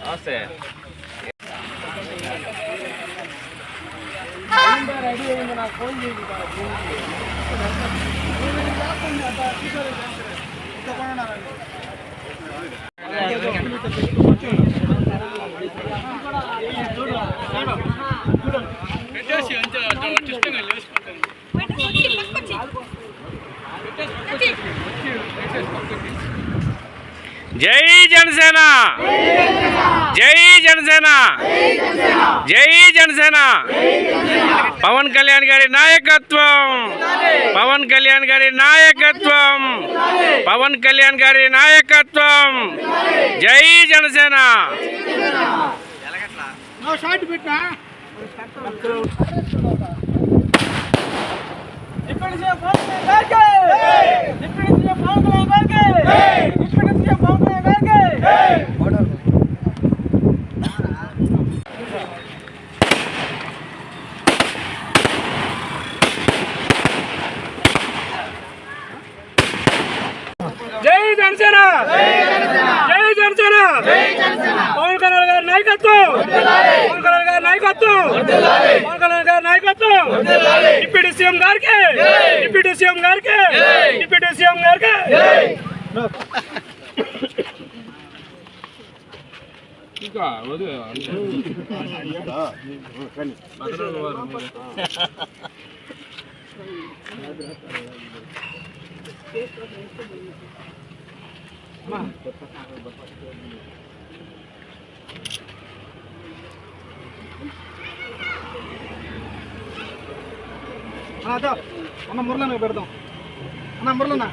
నమస్తే జై జనసేన! జై జనసేన! జై జనసేన! పవన్ కళ్యాణ్ గారి నాయకత్వం! పవన్ కళ్యాణ్ గారి నాయకత్వం! పవన్ కళ్యాణ్ గారి నాయకత్వం! జై జనసేన! జై జనసేన జై జనసేన పవన్ కళ్యాణ్ గారి నాయకత్వం పవన్ కళ్యాణ్ గారి నాయకత్వం! నాయకత్వం! డిప్యూటీ సీఎం గారికి! డిప్యూటీ సీఎం గారికి! డిప్యూటీ సీఎం గారికి! అన్న అన్న మురళన పెడదాం. అన్న మురళన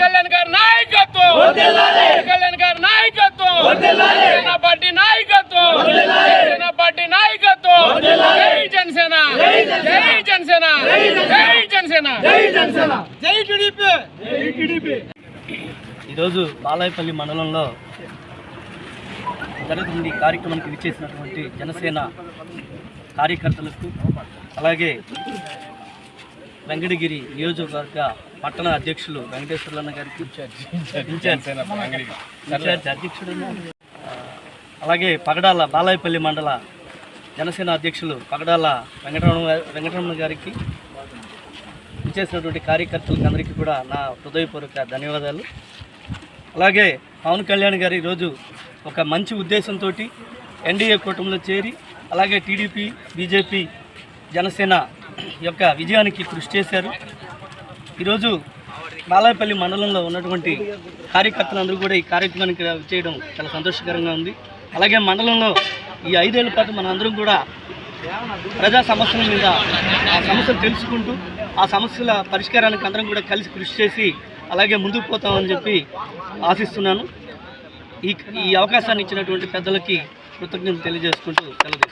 కళ్యాణ్ గారి నాయకత్వం కళ్యాణ్ గారి నాయకత్వం జనసేన పార్టీ నాయకత్వం జనసేన పార్టీ నాయకత్వం జై జనసేన జై జనసేన జై జనసేన జై జనసేన జై టీడీపీ ఈరోజు బాలాయపల్లి మండలంలో జరుగుతుంది కార్యక్రమానికి విచ్చేసినటువంటి జనసేన కార్యకర్తలకు అలాగే వెంకటగిరి నియోజకవర్గ పట్టణ అధ్యక్షులు వెంకటేశ్వర్లన్న గారికి ఇన్ఛార్జ్. ఇన్ఛార్జ్ అధ్యక్షుడు అలాగే పగడాల బాలాయపల్లి మండల జనసేన అధ్యక్షులు పగడాల వెంకటరమణ వెంకటరమణ గారికి ఇచ్చేసినటువంటి కార్యకర్తలకు అందరికీ కూడా నా హృదయపూర్వక ధన్యవాదాలు. అలాగే పవన్ కళ్యాణ్ గారు ఈరోజు ఒక మంచి ఉద్దేశంతో ఎన్డీఏ కూటమిలో చేరి అలాగే టీడీపీ బీజేపీ జనసేన యొక్క విజయానికి కృషి చేశారు. ఈరోజు బాలాయపల్లి మండలంలో ఉన్నటువంటి కార్యకర్తలందరూ కూడా ఈ కార్యక్రమానికి చేయడం చాలా సంతోషకరంగా ఉంది. అలాగే మండలంలో ఈ ఐదేళ్ళ పాటు మన అందరం కూడా ప్రజా సమస్యల మీద ఆ సమస్యలు తెలుసుకుంటూ ఆ సమస్యల పరిష్కారానికి అందరం కూడా కలిసి కృషి చేసి అలాగే ముందుకు పోతామని చెప్పి ఆశిస్తున్నాను. ఈ ఈ అవకాశాన్ని ఇచ్చినటువంటి పెద్దలకి కృతజ్ఞతలు తెలియజేసుకుంటూ సెలవు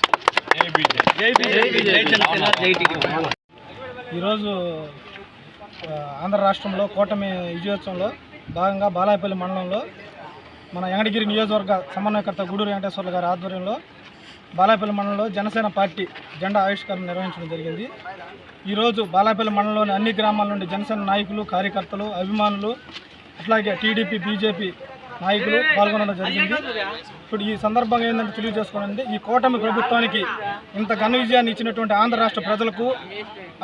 ఈరోజు ఆంధ్ర రాష్ట్రంలో కూటమి విజయోత్సవంలో భాగంగా బాలాయపల్లి మండలంలో మన యంగడగిరి నియోజకవర్గ సమన్వయకర్త గూడూరు వెంకటేశ్వర్లు గారి ఆధ్వర్యంలో బాలాపల్లి మండలంలో జనసేన పార్టీ జెండా ఆవిష్కరణ నిర్వహించడం జరిగింది. ఈరోజు బాలాపల్లి మండలంలోని అన్ని గ్రామాల నుండి జనసేన నాయకులు కార్యకర్తలు అభిమానులు అట్లాగే టీడీపీ బీజేపీ నాయకులు పాల్గొనడం జరిగింది. ఇప్పుడు ఈ సందర్భంగా ఏంటంటే తెలియజేసుకోనండి ఈ కూటమి ప్రభుత్వానికి ఇంత ఘన విజయాన్ని ఇచ్చినటువంటి ఆంధ్ర రాష్ట్ర ప్రజలకు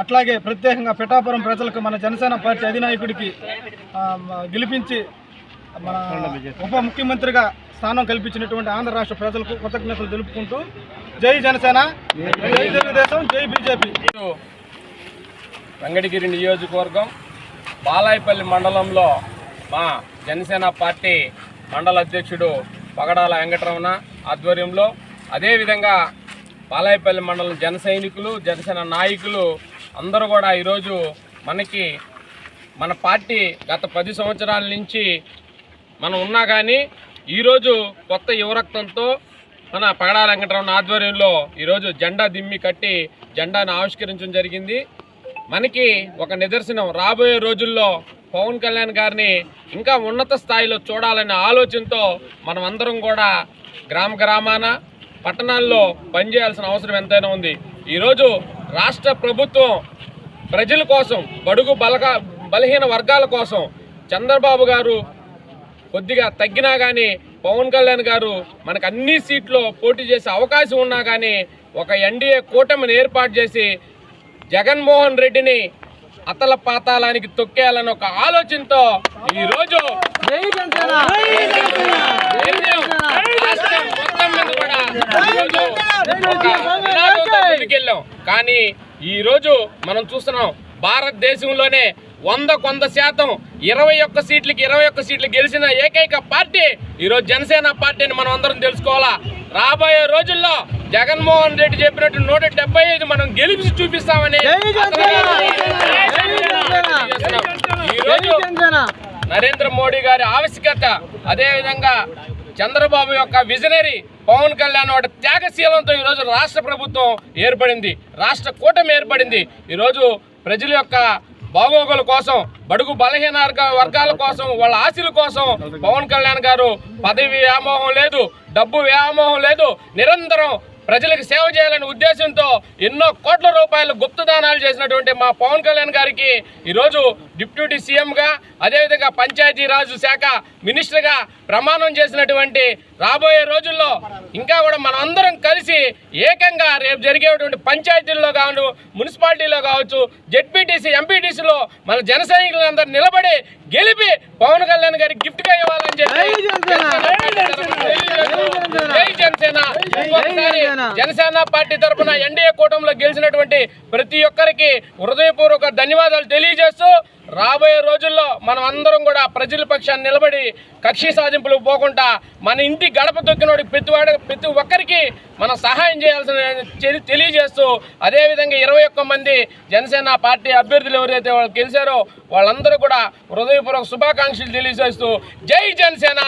అట్లాగే ప్రత్యేకంగా పిఠాపురం ప్రజలకు మన జనసేన పార్టీ అధినాయకుడికి గెలిపించి మన ఉప ముఖ్యమంత్రిగా స్థానం కల్పించినటువంటి ఆంధ్ర రాష్ట్ర ప్రజలకు కృతజ్ఞతలు తెలుపుకుంటూ జై జనసేన జై తెలుగుదేశం జై బీజేపీ. వెంకటగిరి నియోజకవర్గం బాలాయపల్లి మండలంలో మా జనసేన పార్టీ మండల అధ్యక్షుడు పగడాల వెంకటరమణ ఆధ్వర్యంలో అదేవిధంగా బాలాయపల్లి మండలం జన సైనికులు జనసేన నాయకులు అందరూ కూడా ఈరోజు మనకి మన పార్టీ గత పది సంవత్సరాల నుంచి మనం ఉన్నా కానీ ఈరోజు కొత్త యువరక్తంతో మన పగడా వెంకటరమణ ఆధ్వర్యంలో ఈరోజు జెండా దిమ్మి కట్టి జెండాను ఆవిష్కరించడం జరిగింది. మనకి ఒక నిదర్శనం. రాబోయే రోజుల్లో పవన్ కళ్యాణ్ గారిని ఇంకా ఉన్నత స్థాయిలో చూడాలనే ఆలోచనతో మనం అందరం కూడా గ్రామ గ్రామాన పట్టణాల్లో పనిచేయాల్సిన అవసరం ఎంతైనా ఉంది. ఈరోజు రాష్ట్ర ప్రభుత్వం ప్రజల కోసం బడుగు బలగా బలహీన వర్గాల కోసం చంద్రబాబు గారు కొద్దిగా తగ్గినా కానీ పవన్ కళ్యాణ్ గారు మనకు అన్ని సీట్లో పోటీ చేసే అవకాశం ఉన్నా కానీ ఒక ఎన్డీఏ కూటమిని ఏర్పాటు చేసి జగన్మోహన్ రెడ్డిని అతల పాతాళానికి తొక్కేయాలని ఒక ఆలోచనతో ఈరోజు ఈరోజు ముందుకెళ్ళాం. కానీ ఈ రోజు మనం చూస్తున్నాం భారతదేశంలోనే వంద కొంద శాతం ఇరవై ఒక్క సీట్లకి ఇరవై ఒక్క సీట్లు గెలిచిన ఏకైక పార్టీ ఈరోజు జనసేన పార్టీని మనం అందరం తెలుసుకోవాలా. రాబోయే రోజుల్లో జగన్మోహన్ రెడ్డి చెప్పినట్టు నూట డెబ్బై ఐదు మనం గెలిచి చూపిస్తామని ఈ రోజు నరేంద్ర మోడీ గారి ఆవశ్యకత అదేవిధంగా చంద్రబాబు యొక్క విజనరీ పవన్ కళ్యాణ్ వాటి త్యాగశీలంతో ఈరోజు రాష్ట్ర ప్రభుత్వం ఏర్పడింది. రాష్ట్ర కూటమి ఏర్పడింది. ఈరోజు ప్రజల యొక్క బాగోగుల కోసం బడుగు బలహీన వర్గాల కోసం వాళ్ళ ఆశల కోసం పవన్ కళ్యాణ్ గారు పదవి వ్యామోహం లేదు డబ్బు వ్యామోహం లేదు. నిరంతరం ప్రజలకు సేవ చేయాలనే ఉద్దేశంతో ఎన్నో కోట్ల రూపాయలు గుప్తదానాలు చేసినటువంటి మా పవన్ కళ్యాణ్ గారికి ఈరోజు డిప్యూటీ సీఎంగా అదేవిధంగా పంచాయతీ రాజు శాఖ మినిస్టర్గా ప్రమాణం చేసినటువంటి రాబోయే రోజుల్లో ఇంకా కూడా మనం అందరం కలిసి ఏకంగా రేపు జరిగేటువంటి పంచాయతీల్లో కావచ్చు మున్సిపాలిటీలో కావచ్చు జెడ్పీటీసీ ఎంపీటీసీలో మన జన సైనికులందరూ నిలబడి గెలిపి పవన్ కళ్యాణ్ గారికి గిఫ్ట్గా ఇవ్వాలని చెప్పి జనసేన! ఇంకొకసారి జనసేన పార్టీ తరఫున ఎన్డీఏ కూటమిలో గెలిచినటువంటి ప్రతి ఒక్కరికి హృదయపూర్వక ధన్యవాదాలు తెలియజేస్తూ రాబోయే రోజుల్లో మనం అందరం కూడా ప్రజల పక్షాన్ని నిలబడి కక్షి సాధింపులు పోకుండా మన ఇంటి గడప దొక్కినోడికి ప్రతి ప్రతి ఒక్కరికి మనం సహాయం చేయాల్సిన తెలియజేస్తూ అదేవిధంగా ఇరవై ఒక్క మంది జనసేన పార్టీ అభ్యర్థులు ఎవరైతే వాళ్ళు గెలిచారో వాళ్ళందరూ కూడా హృదయపూర్వక శుభాకాంక్షలు తెలియజేస్తూ జై జనసేన!